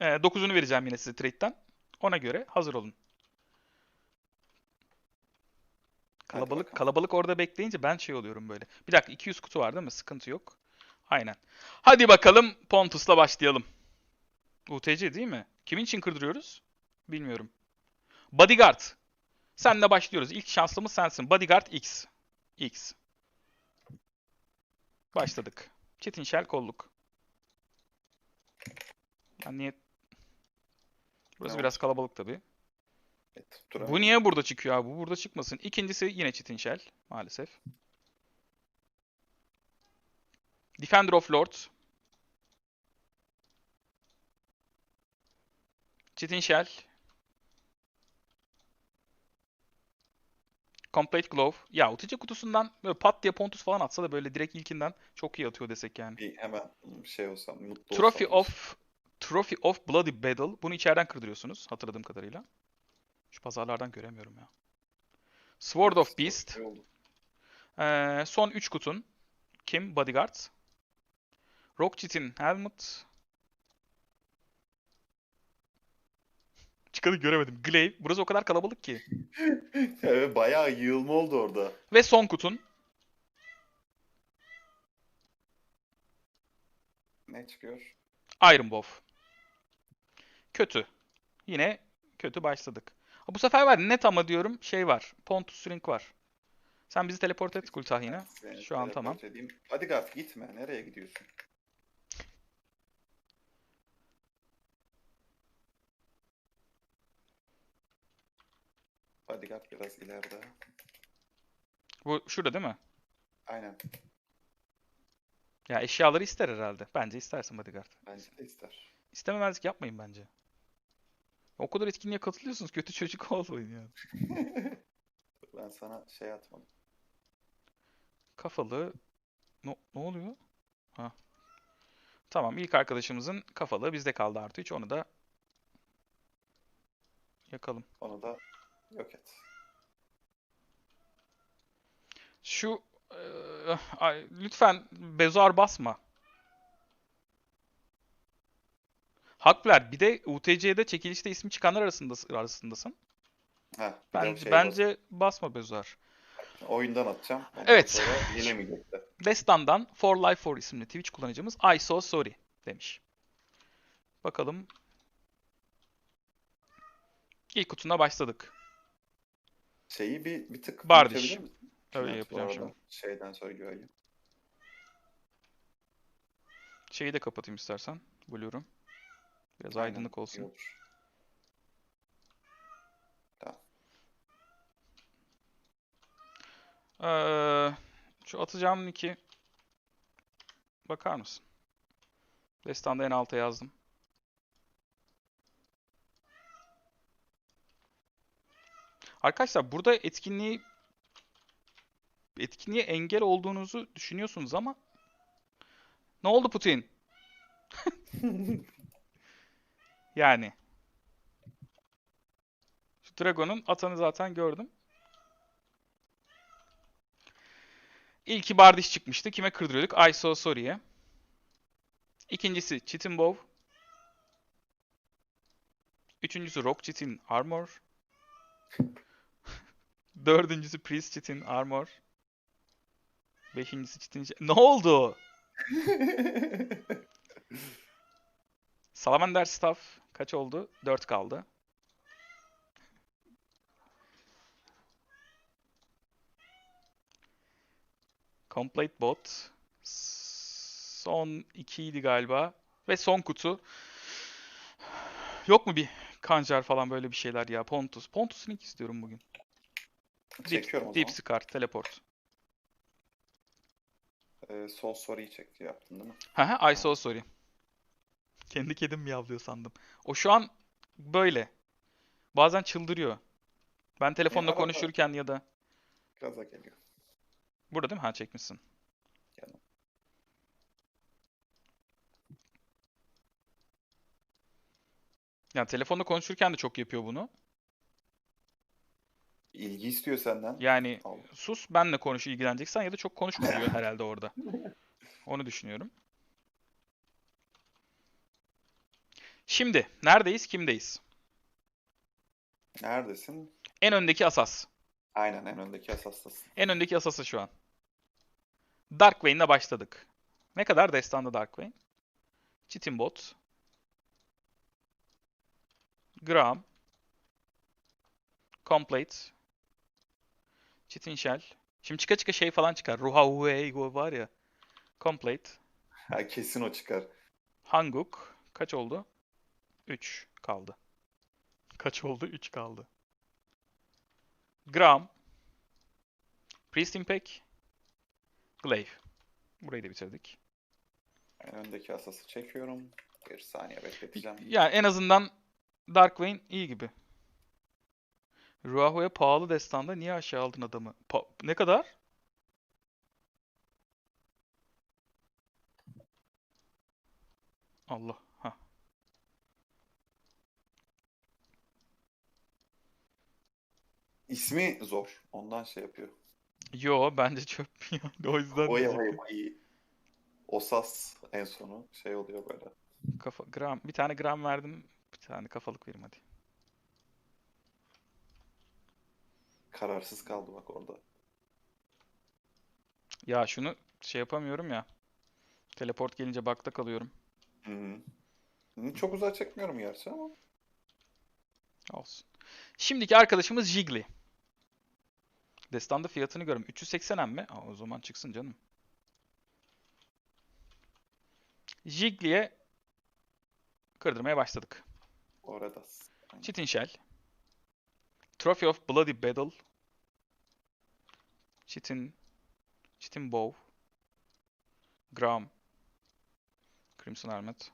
Ee, 9'unu vereceğim yine size trade'den. Ona göre hazır olun. Kalabalık kalabalık orada bekleyince ben şey oluyorum böyle. Bir dakika 200 kutu var değil mi? Sıkıntı yok. Aynen. Hadi bakalım Pontus'la başlayalım. UTC değil mi? Kimin için kırdırıyoruz? Bilmiyorum. Bodyguard. Senle başlıyoruz. İlk şanslımız sensin. Bodyguard X. X. Başladık. Çetin Shell kolluk. Ben niye... Burası Ne biraz kalabalık tabii. Evet, Bu niye burada çıkıyor abi? Bu burada çıkmasın. İkincisi yine Çetin Shell maalesef. Defender of Lords. Çetin Shell. Complete Glove. Ya UTC kutusundan böyle pat diye Pontus falan atsa da böyle direkt ilkinden çok iyi atıyor desek yani. Bir hemen şey olsam, mutlu Trophy olsam. of Trophy of Bloody Battle. Bunu içeriden kırdırıyorsunuz hatırladığım kadarıyla. Şu pazarlardan göremiyorum ya. Sword of Beast. Şey. Ee, son 3 kutun. Kim? Bodyguard. Rockchit'in Helmet. Çıkanı göremedim. Glaive. Burası o kadar kalabalık ki. Evet, bayağı yığılma oldu orada. Ve son kutun. Ne çıkıyor? Iron Wolf. Kötü. Yine kötü başladık. Ha, Bu sefer var net ama diyorum şey var. Pontus Ring var. Sen bizi teleport et Kultah yine. Seni Şu an tamam. Edeyim. Bodyguard gitme. Nereye gidiyorsun? Bodyguard biraz ileride. Bu şurada değil mi? Aynen. Ya eşyaları ister herhalde. Bence istersin Bodyguard. Bence de ister. İstememezlik yapmayın bence. O kadar etkinliğe katılıyorsunuz. Kötü çocuk olmayın ya. Ben sana şey atmadım. Kafalı. Ne, ne oluyor? Ha. Tamam ilk arkadaşımızın kafalı bizde kaldı artı 3. Onu da yakalım. Onu da yok et. Şu eee, ay, lütfen bezuar basma. Haklar. Bir de UTC'de çekilişte ismi çıkanlar arasında arasındasın. Ha, bir de Bence şey bence basma bezuar. bas- oyundan atacağım. Ondan Evet. sonra yine mi gitti? Destan'dan For Life For isimli Twitch kullanıcımız I so sorry demiş. Bakalım. İlk kutuna başladık. Şeyi bir, bir tık Bardiş. Öyle Evet, yapacağım şimdi. Şeyden sonra göğe. Şeyi de kapatayım istersen. Blue'rum. Biraz Aynen, aydınlık olsun. olur. Tamam. Ee, şu atacağım nick'i bakar mısın? Destan'da en alta yazdım. Arkadaşlar burada etkinliği etkinliğe engel olduğunuzu düşünüyorsunuz ama ne oldu Putin? Yani şu Dragon'un atanı zaten gördüm. İlki Bardiş çıkmıştı. Kime kırdırıyorduk? I so sorry'e. İkincisi Chitin Bow. Üçüncüsü Rock Chitin Armor. Dördüncüsü Priest Chitin Armor. Beşincisi Chitin... Ne oldu? Salamander Staff kaç oldu? 4 kaldı. Complete Bot. Son 2 idi galiba. Ve son kutu. Yok mu bir kancar falan böyle bir şeyler ya? Pontus. Pontus Link istiyorum bugün. Deep, Çekiyorum Deep zaman. Scar, Teleport. Ee, sol soruyu çekti yaptın değil mi? Haha, I so sorry. Kendi kedim miyavlıyor sandım. O şu an böyle. Bazen çıldırıyor. Ben telefonla arada- konuşurken ya da... Gaza geliyor. Burada değil mi? Ha çekmişsin. Geldim. Yani telefonla konuşurken de çok yapıyor bunu. İlgi istiyor senden. Yani Al. sus benle konuş ilgileneceksen ya da çok konuşma diyor herhalde orada. Onu düşünüyorum. Şimdi neredeyiz? Kimdeyiz? Neredesin? En öndeki asas. Aynen en öndeki asastasın. En öndeki asası şu an. Darkwayne'le başladık. Ne kadar destanda Darkwayne? Chitin Bot. Graham. Complete. Chitin Shell. Şimdi çıka çıka şey falan çıkar. Ruha Hueigo var ya. Complete. Ha, kesin o çıkar. Hanguk. Kaç oldu? 3 kaldı. Kaç oldu? 3 kaldı. Graham. Priest Impact. Glaive. Burayı da bitirdik. En öndeki asası çekiyorum. Bir saniye bekleteceğim. Yani en azından Darkwing iyi gibi. Ruaho'ya pahalı destanda niye aşağı aldın adamı? Pa- ne kadar? Allah. Ha. İsmi zor. Ondan şey yapıyor. Yo bence çöp. O yüzden O ya diyecektim. iyi. Osas en sonu şey oluyor böyle. Kafa, gram, bir tane gram verdim. Bir tane kafalık vereyim hadi. Kararsız kaldı bak orada. Ya şunu şey yapamıyorum ya. Teleport gelince bakta kalıyorum. Hı -hı. Hı, Çok uzağa çekmiyorum gerçi ama. Olsun. Şimdiki arkadaşımız Jiggly. Destanda fiyatını görüyorum. 380 mi? Aa, o zaman çıksın canım. Jiggly'e kırdırmaya başladık. Orada. Chitin Shell. Trophy of Bloody Battle. Chitin. Chitin Bow. Gram. Crimson Helmet.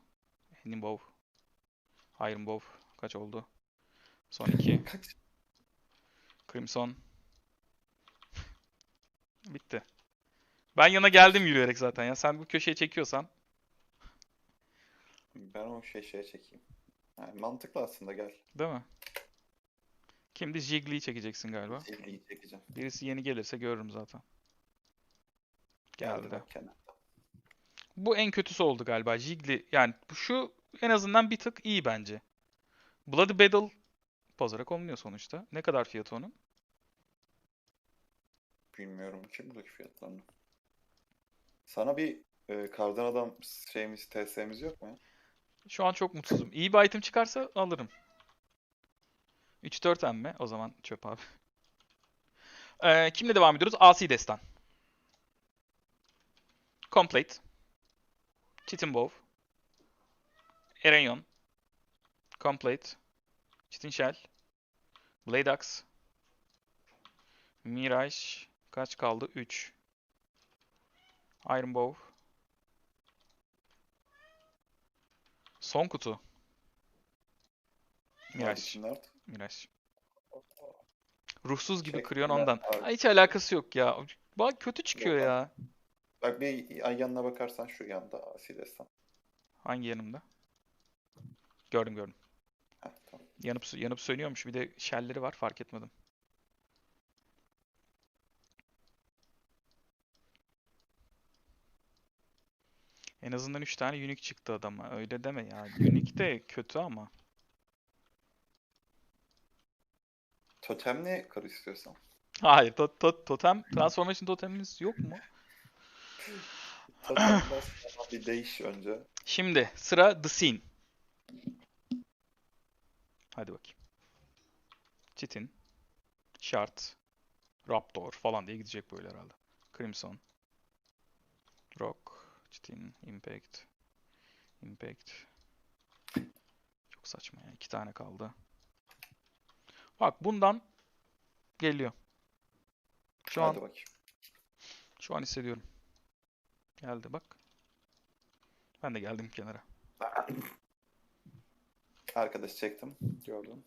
Henning Bow. Iron Bow. Kaç oldu? Son iki. Crimson. Bitti. Ben yana geldim yürüyerek zaten ya. Sen bu köşeye çekiyorsan. Ben o şey şeye çekeyim. Yani mantıklı aslında gel. Değil mi? Şimdi Jiggly'yi çekeceksin galiba. Zilliyi çekeceğim. Birisi yeni gelirse görürüm zaten. Geldi de. bak kenarda. Bu en kötüsü oldu galiba. Jiggly yani şu en azından bir tık iyi bence. Bloody Battle pazara konuluyor sonuçta. Ne kadar fiyatı onun? Bilmiyorum ki buradaki fiyatlarını. Sana bir e, kardan adam şeyimiz, TS'miz yok mu? ya? Şu an çok mutsuzum. İyi bir item çıkarsa alırım. 3-4 emme. O zaman çöp abi. Ee, kimle devam ediyoruz? AC Destan. Complete. Chitin Bow. Erenyon. Complete. Chitin Shell. Blade Axe. Mirage. Kaç kaldı? 3. Iron Bow. Son kutu. Art. Mirage. Ruhsuz gibi Şey, kırıyorsun ondan. Abi- hiç alakası yok ya. Bak kötü çıkıyor Yok, ya. Bak bir yanına bakarsan şu yanda Asi destan. Hangi yanımda? Gördüm gördüm. Heh, tamam. Yanıp yanıp sönüyormuş. Bir de şelleri var fark etmedim. En azından 3 tane unique çıktı adama. Öyle deme ya. Unique de kötü ama. Totemli kır istiyorsan. Hayır, to- to- totem transformation totemimiz yok mu? Sonra bir değiş önce. Şimdi sıra The Scene. Hadi bakayım. Chitin, Shard, Raptor falan diye gidecek böyle herhalde. Crimson, Rock, Chitin, Impact, Impact. Çok saçma ya. iki tane kaldı. Bak bundan geliyor. Şu an Hadi bakayım. şu an hissediyorum. Geldi bak. Ben de geldim kenara. Arkadaş çektim. Gördüm.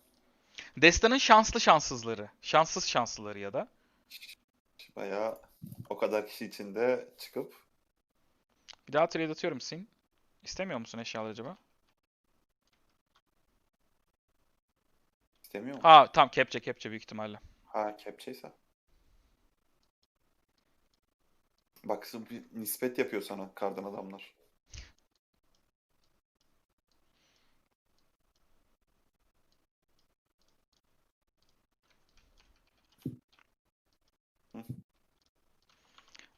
Destanın şanslı şanssızları. Şanssız şanslıları ya da. Bayağı o kadar kişi içinde çıkıp bir daha trade atıyorum Sin. İstemiyor musun eşyaları acaba? İstemiyor mu? Aa tam kepçe kepçe büyük ihtimalle. Ha kepçeyse. Bak bir nispet yapıyor sana kardan adamlar.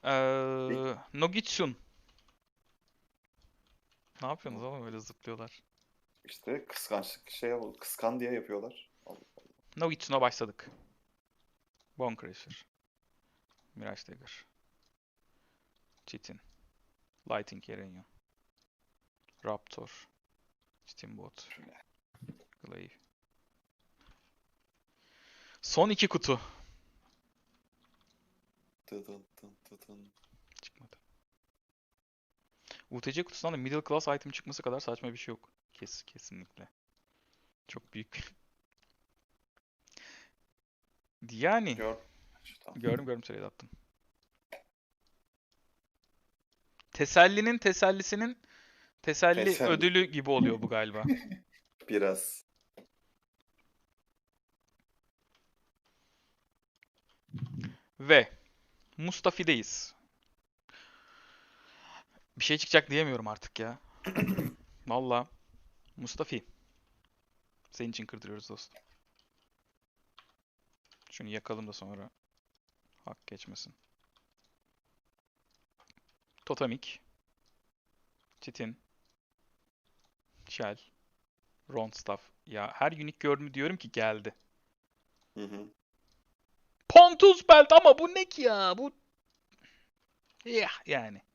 Ee, Nogitsun ne yapıyorsunuz oğlum öyle zıplıyorlar. İşte kıskançlık şey. Kıskan diye yapıyorlar. Allah. Nogitsun'a başladık. Bone Crusher. Mirage Dagger. Chitin. Lighting Erenyo. Raptor. Steamboat. Glaive. Son iki kutu. Tıdın tın tıdın. Çıkmadı. UTC kutusundan da middle class item çıkması kadar saçma bir şey yok. Kes, kesinlikle. Çok büyük. Yani Gör. Gördüm gördüm trade attım. Tesellinin tesellisinin teselli Teselli. ödülü gibi oluyor bu galiba. Biraz. Ve Mustafi'deyiz. Bir şey çıkacak diyemiyorum artık ya. Valla. Mustafi. Senin için kırdırıyoruz dostum. Şunu yakalım da sonra hak geçmesin. Totemik. Çitin. Shell. Ronstaff. Ya her unique gördüm diyorum ki geldi. Hı hı. Pontus belt ama bu ne ki ya? Bu ya yani.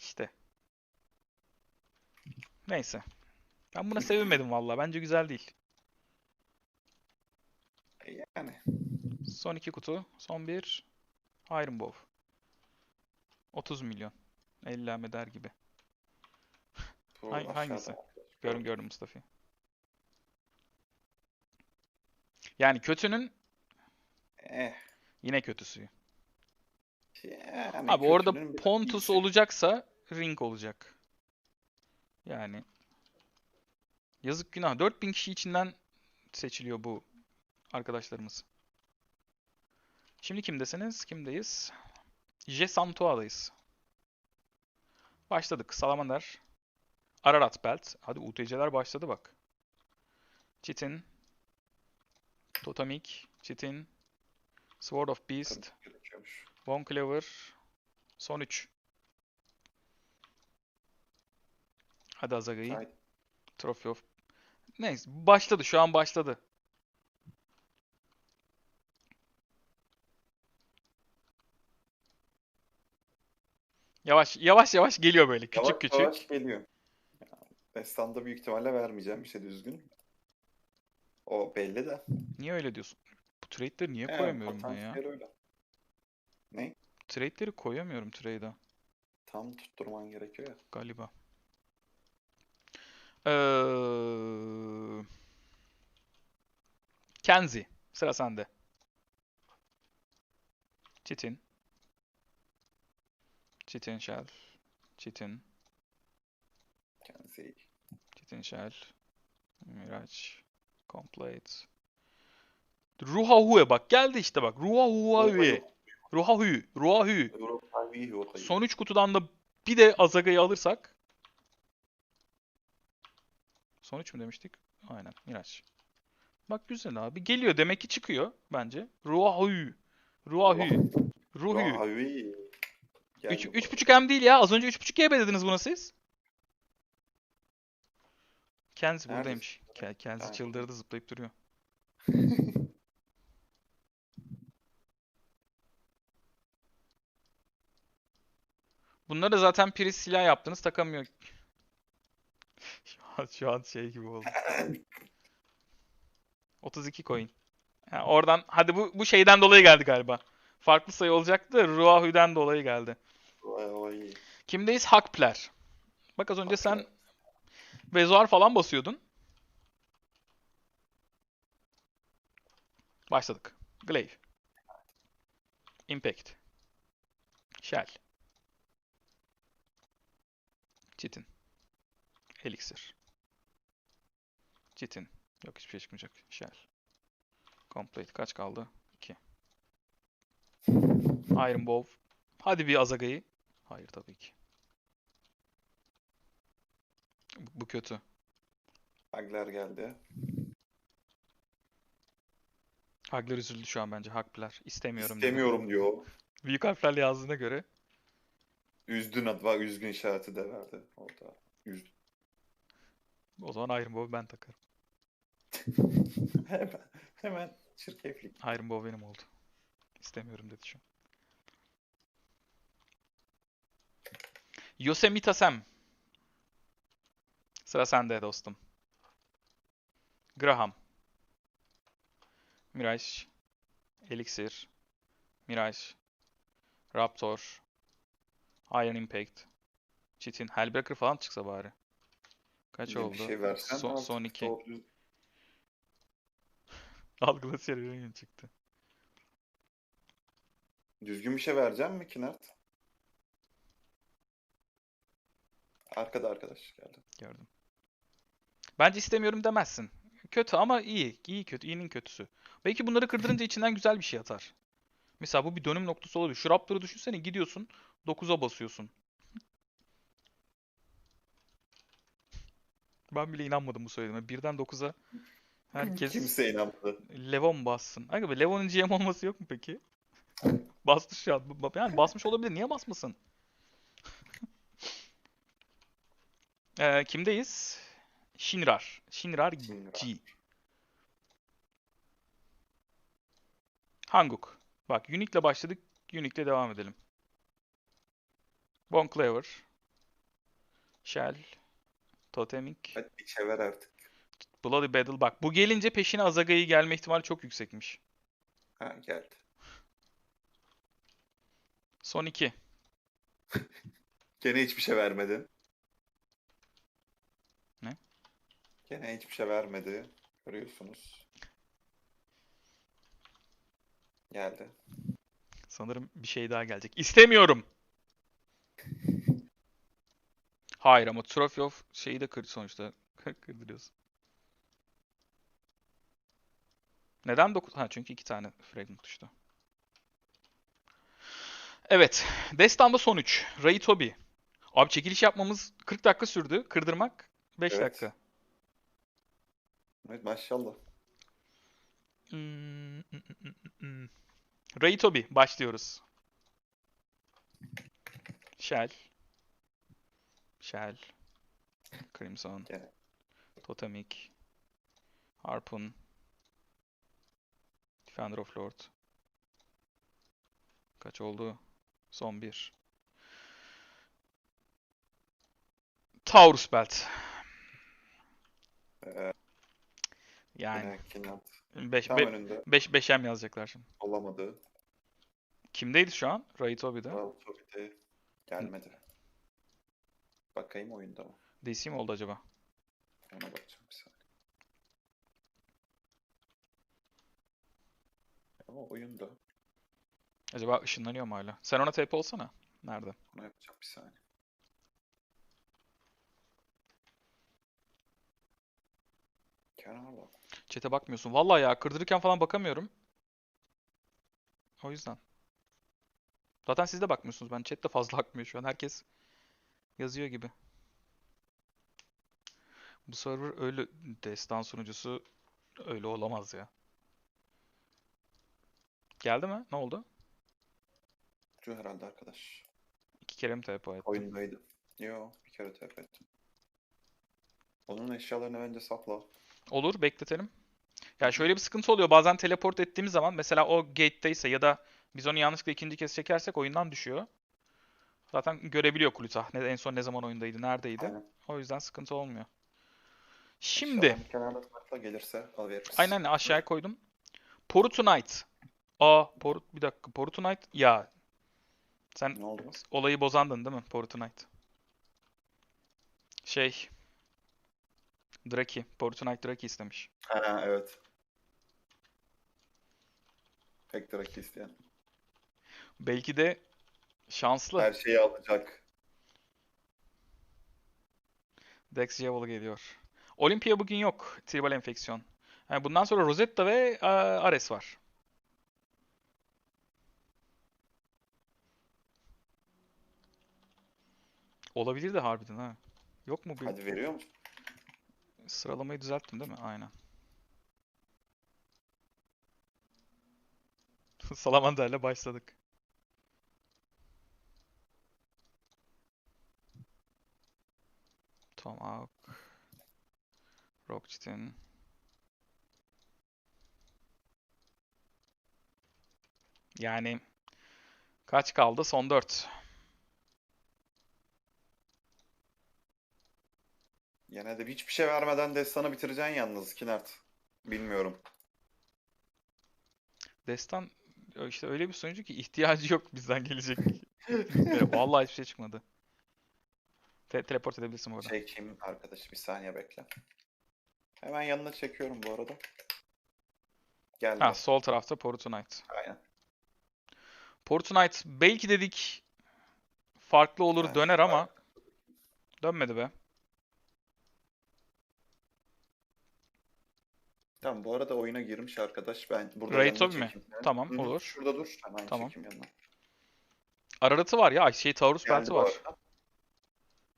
İşte. Neyse. Ben buna sevinmedim vallahi. Bence güzel değil. Yani. Son iki kutu. Son bir. Iron Bow. 30 milyon. 50 eder gibi. Bu Hangi- hangisi? Gördüm gördüm Mustafa. Yani kötünün Eh. yine kötüsü. Yani Abi orada Pontus iyisi. olacaksa Ring olacak. Yani yazık günah. 4000 kişi içinden seçiliyor bu arkadaşlarımız. Şimdi kimdesiniz? Kimdeyiz? Je Santua'dayız. Başladık. Salamander. Ararat Belt. Hadi UTC'ler başladı bak. Chitin. Totemik. Chitin. Sword of Beast. Von Cleaver. Son 3. Hadi Azaga'yı. Ay, Trophy of... Neyse. Başladı. Şu an başladı. Yavaş yavaş yavaş geliyor böyle. Küçük yavaş küçük. yavaş geliyor. Destanda büyük ihtimalle vermeyeceğim bir şey düzgün. O belli de. Niye öyle diyorsun? Bu trade'leri niye Evet, koyamıyorum ben ya? öyle. Ne? Trade'leri koyamıyorum trade'a Tam tutturman gerekiyor ya. galiba. Ee... Kenzie. Sıra sende. Çitin. Çitin Shell. Çitin. Kendisi Çitin Shell. Miraç. Complete. Ruhahue bak geldi işte bak. Ruhahue. Ruhahue. İyi orayı. Son 3 kutudan da bir de Azaga'yı alırsak. Son 3 mü demiştik? Aynen. Miraç. Bak güzel abi. Geliyor. Demek ki çıkıyor bence. Ruahü. Ruahü. Ruhü. Vahavi. Geldi 3 bu. 3.5 M değil ya. Az önce 3.5 GB dediniz buna siz. Kenzi buradaymış. Ke- Kenzi çıldırdı zıplayıp duruyor. Bunları da zaten priz silah yaptınız takamıyor. Şu an, şu an şey gibi oldu. 32 coin. Ha, oradan hadi bu bu şeyden dolayı geldi galiba. Farklı sayı olacaktı da Ruahu'dan dolayı geldi. Vahavi. Kimdeyiz? Hakpler. Bak az önce sen Vezoar falan basıyordun. Başladık. Glaive. Impact. Shell. Chitin. Elixir. Chitin. Yok hiçbir şey çıkmayacak. Shell. Complete. Kaç kaldı? 2. Iron Bow. Hadi bir Azaga'yı. Hayır tabii ki. Bu bu kötü. Agler geldi. Hagler üzüldü şu an bence. Haklar. İstemiyorum. İstemiyorum diyor. Büyük harflerle yazdığına göre. Üzdün adı var. Üzgün işareti de verdi orada. Üzdün. O zaman Iron Bow ben takarım. hemen, hemen çirkeflik. Iron Bow benim oldu. İstemiyorum dedi şu an. Yosemite Sam. Sıra sende dostum. Graham. Mirage. Elixir. Mirage. Raptor. Iron Impact. Çetin. Hellbreaker falan çıksa bari. Kaç oldu? Bir şey versen Son- artık son iki. doğru düz- Algılaç yeni çıktı. Düzgün bir şey vereceğim mi Kinert? Arkada arkadaş geldi. Gördüm. Bence istemiyorum demezsin. Kötü ama iyi. İyi kötü. iyinin kötüsü. Belki bunları kırdırınca içinden güzel bir şey atar. Mesela bu bir dönüm noktası olabilir. Şu Raptor'u düşünsene gidiyorsun 9'a basıyorsun. Ben bile inanmadım bu söylediğime. Birden 9'a herkes Kimse inanmadı. Levon bassın. Aga be Levon'un GM olması yok mu peki? Bastı şu an. Yani basmış olabilir. Niye basmasın? Ee, kimdeyiz? Shinrar. Shinrar Shinrar. G. Hanguk. Bak Unique'le başladık. Unique'le devam edelim. Bon Clever. Shell. Totemic. Hadi bir ver artık. Bloody Battle. Bak bu gelince peşine Azaga'yı gelme ihtimali çok yüksekmiş. Ha geldi. Son 2. Gene hiçbir şey vermedin. Ne? Gene hiçbir şey vermedi. Görüyorsunuz. Geldi. Sanırım bir şey daha gelecek. İstemiyorum. Hayır ama Trophy of şeyi de kır sonuçta. Kırdırıyorsun. Neden 9? Ha çünkü iki tane fragment düştü. Evet. Destan'da son 3. Ray Toby. Abi çekiliş yapmamız 40 dakika sürdü. Kırdırmak 5 Evet. dakika. Evet maşallah. Hmm, mm, mm, mm, mm. Ray Toby başlıyoruz. Shell. Shell. Crimson. Totemic. Harpoon. Defender of Lord. Kaç oldu? Son bir. Taurus Belt. Ee, Yani Kinert. 5 Tam önünde. 5 5'em yazacaklar şimdi. Olamadı. Kimdeydi şu an? Ray Toby'de. Bravo Tobi'de gelmedi. Bakayım oyunda mı? DC mi oldu acaba? Ona bakacağım bir saniye. Ama oyunda. Acaba ışınlanıyor mu hala? Sen ona TP olsana. Nerede? Ona yapacağım bir saniye. Kenarda. Chat'e bakmıyorsun. Vallahi ya kırdırırken falan bakamıyorum. O yüzden. Zaten siz de bakmıyorsunuz. Ben chat de fazla akmıyor şu an. Herkes yazıyor gibi. Bu server öyle destan sunucusu öyle olamaz ya. Geldi mi? Ne oldu? Şu herhalde arkadaş. İki kere mi TP ettim? Oyundaydı. Yo bir kere tep ettim. Onun eşyalarını bence sakla. Olur, bekletelim. Ya şöyle bir sıkıntı oluyor. Bazen teleport ettiğimiz zaman mesela o gate'teyse ya da biz onu yanlışlıkla ikinci kez çekersek oyundan düşüyor. Zaten görebiliyor Kulita. Ne, en son ne zaman oyundaydı, neredeydi. Aynen. O yüzden sıkıntı olmuyor. Şimdi, kenarda gelirse al veririz. aynen aşağıya koydum. Poru Tonight. Aa, Poru, bir dakika. Poru Tonight. Ya, sen Ne oldu? olayı bozandın değil mi? Poru Tonight. Şey, Draki. Poru Tonight Draki istemiş. Ha evet. Pek Draki isteyen. Belki de şanslı. Her şeyi alacak. Dex Javel geliyor. Olympia bugün yok. Tribal enfeksiyon. Yani bundan sonra Rosetta ve e, Ares var. Olabilir de harbiden ha. Yok mu bir Hadi veriyor musun? sıralamayı düzelttim değil mi? Aynen. Salamander'le başladık. Tomahawk. Rockchitin. Yani kaç kaldı? Son 4. Yine de hiçbir şey vermeden destanı bitireceksin yalnız Kinart. Bilmiyorum. Destan işte öyle bir sonucu ki ihtiyacı yok bizden gelecek. Vallahi hiçbir şey çıkmadı. Te- teleport edebilirsin bu arada. Şey kim arkadaş bir saniye bekle. Hemen yanına çekiyorum bu arada. Geldi. Ha, sol tarafta Portunite. Aynen. Portunite belki dedik farklı olur Evet, döner ama dönmedi be. Tamam bu arada oyuna girmiş arkadaş. Ben burada yanına Toby mi? Tamam, Hı olur. Şurada dur. Hemen Tamam. çekeyim yanına. Araratı var ya şey Taurus Geldi belti var.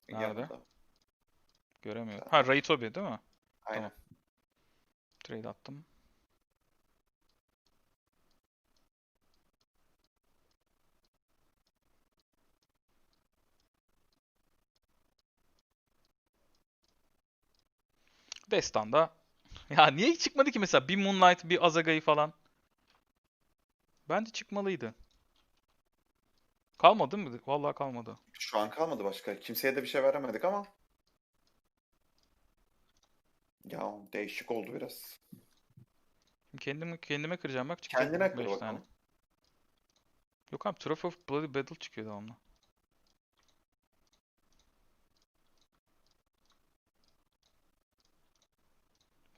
Nerede? Yanında. Göremiyorum. Tamam. Ha Ray Toby değil mi? Aynen. Trade attım. Destan'da ya niye çıkmadı ki mesela bir Moonlight bir Azaga'yı falan? Bence çıkmalıydı. Kalmadı mı? Vallahi kalmadı. Şu an kalmadı başka. Kimseye de bir şey veremedik ama. Ya değişik oldu biraz. Kendimi kendime kıracağım bak Kendine kır beş tane. bakalım. Yok abi Trophy of Bloody Battle çıkıyor devamlı.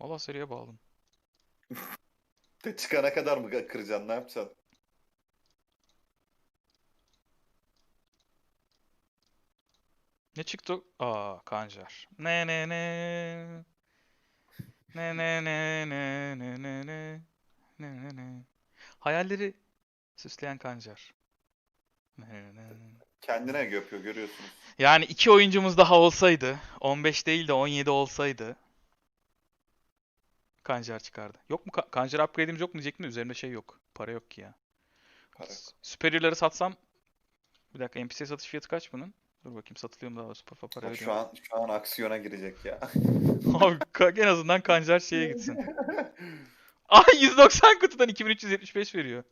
Valla seriye bağladım. Çıkana kadar mı kıracaksın? Ne yapacaksın? Ne çıktı? Aa Kanjar. Ne ne ne. Ne ne ne ne ne ne ne. Ne ne ne. Hayalleri süsleyen Kanjar. Ne ne ne. Kendine yapıyor görüyorsunuz. Yani iki oyuncumuz daha olsaydı, 15 değil de 17 olsaydı Kanjar çıkardı. Yok mu? Ka- Kanjar upgrade'imiz yok mu diyecektim de üzerimde şey yok. Para yok ki ya. Para. Superior'ları satsam bir dakika NPC satış fiyatı kaç bunun? Dur bakayım satılıyor mu daha doğrusu para, para Bak şu an şu an aksiyona girecek ya. Abi ka- en azından Kanjar şeye gitsin. Ay 190 kutudan 2375 veriyor.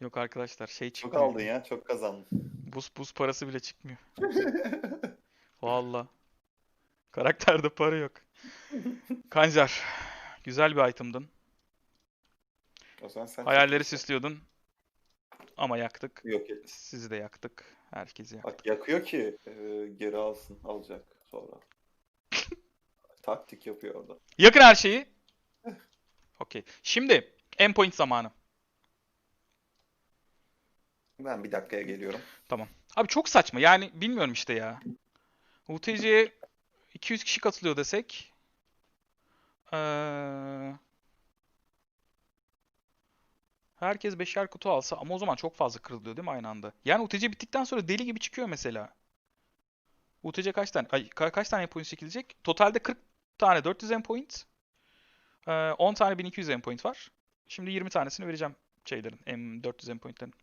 Yok arkadaşlar şey Çok çıkmıyor. aldın ya, çok kazandın. Buz buz parası bile çıkmıyor. Valla. Karakterde para yok. Kanjar. Güzel bir item'dın. O zaman sen Hayalleri süslüyordun. Ama yaktık. Yok et. Sizi de yaktık. Herkesi yaktık. Bak yakıyor ki e, geri alsın, alacak sonra. Taktik yapıyor orada. Yakın her şeyi. Okey. Şimdi endpoint zamanı. Ben bir dakikaya geliyorum. Abi çok saçma. Yani bilmiyorum işte ya. UTC'ye 200 kişi katılıyor desek. Ee, herkes beşer kutu alsa ama o zaman çok fazla kırılıyor değil mi aynı anda? Yani UTC bittikten sonra deli gibi çıkıyor mesela. UTC kaç tane ay, ka- kaç tane endpoint çekilecek? Totalde 40 tane 400 endpoint. Ee, 10 tane 1200 endpoint var. Şimdi 20 tanesini vereceğim şeylerin, M400 endpointlerin.